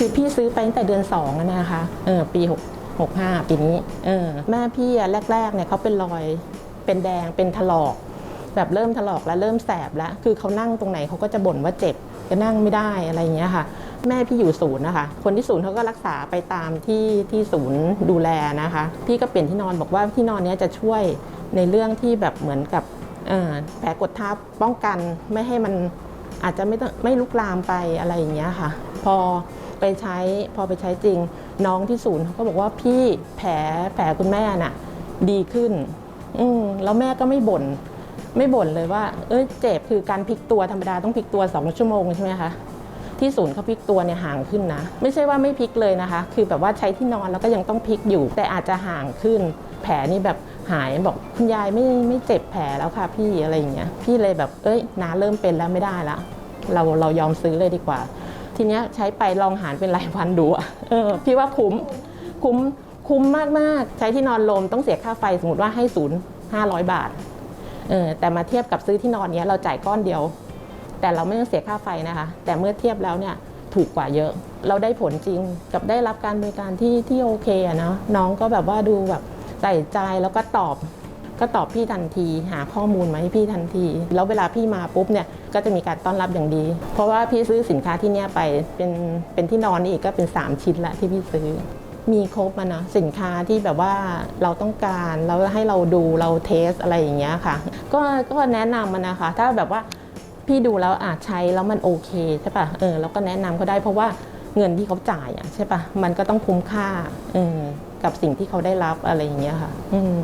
คือพี่ซื้อไปตั้งแต่เดือนสองอะนะคะเออปีหกหกห้าปีนี้เออแม่พี่อะแรกๆเนี่ยเขาเป็นรอยเป็นแดงเป็นถลอก แบบเริ่มถลอกแล้วเริ่มแสบแล้ว คือเขานั่งตรงไหนเขาก็จะบ่นว่าเจ็บจะนั่งไม่ได้อะไรอย่างเงี้ยค่ะ แม่พี่อยู่ศูนย์นะคะ คนที่ศูนย์เขาก็รักษาไปตามที่ที่ศูนย์ดูแลนะคะ พี่ก็เปลี่ยนที่นอนบอกว่าที่นอนเนี้ยจะช่วยในเรื่องที่แบบเหมือนกับแผลกดทับป้องกันไม่ให้มันอาจจะไม่ต้องไม่ลุกลามไปอะไรอย่างเงี้ยค่ะ พอ ไปใช้พอไปใช้จริง น้องที่ศูนย์เขาก็บอกว่าพี่แผลแผลคุณแม่น่ะ ดีขึ้น อืมแล้วแม่ก็ไม่บ่นไม่บ่นเลยว่า เอ้ยเจ็บคือการพลิกตัวธรรมดาต้องพลิกตัว 2 ชั่วโมงใช่ไหมคะที่ศูนย์เขาพลิกตัวเนี่ยห่างขึ้นนะ ไม่ใช่ว่าไม่พลิกเลยนะคะ คือแบบว่าใช้ที่นอนแล้วก็ยังต้องพลิกอยู่ แต่อาจจะห่างขึ้น แผลนี่แบบหายบอกคุณยายไม่ไม่เจ็บแผลแล้วค่ะพี่อะไรอย่างเงี้ยพี่เลยแบบเอ้ยน้าเริ่มเป็นแล้วไม่ได้ละเราเรายอมซื้อเลยดีกว่า ทีเนี้ยใช้ไปลองหารเป็นรายวันดูอะเออพี่ว่าคุ้มคุ้มคุ้มมากๆใช้ที่นอนลมต้องเสียค่าไฟสมมติว่าให้ศูนย์ห้าร้อยบาทเออแต่มาเทียบกับซื้อที่นอนเนี้ยเราจ่ายก้อนเดียว แต่เราไม่ต้องเสียค่าไฟนะคะ แต่เมื่อเทียบแล้วเนี่ยถูกกว่าเยอะ เราได้ผลจริงกับได้รับการบริการที่ที่โอเคอะเนาะน้องก็แบบว่าดูแบบใส่ใจแล้วก็ตอบ ก็ตอบพี่ทันที หาข้อมูลมาให้พี่ทันที แล้วเวลาพี่มาปุ๊บเนี่ยก็จะมีการต้อนรับอย่างดี เพราะว่าพี่ซื้อสินค้าที่เนี่ยไปเป็นเป็นที่นอนนี่อีกก็เป็น 3 ชิ้นละที่พี่ซื้อ มีครบอะนะสินค้าที่แบบว่าเราต้องการแล้วให้เราดูเราเทสอะไรอย่างเงี้ยค่ะ ก็ก็แนะนำมันนะคะ ถ้าแบบว่าพี่ดูแล้วอาจใช้แล้วมันโอเคใช่ปะเออเราก็แนะนำเขาได้เพราะว่าเงินที่เขาจ่ายอะใช่ป่ะมันก็ต้องคุ้มค่าเออกับสิ่งที่เขาได้รับอะไรอย่างเงี้ยค่ะ อืม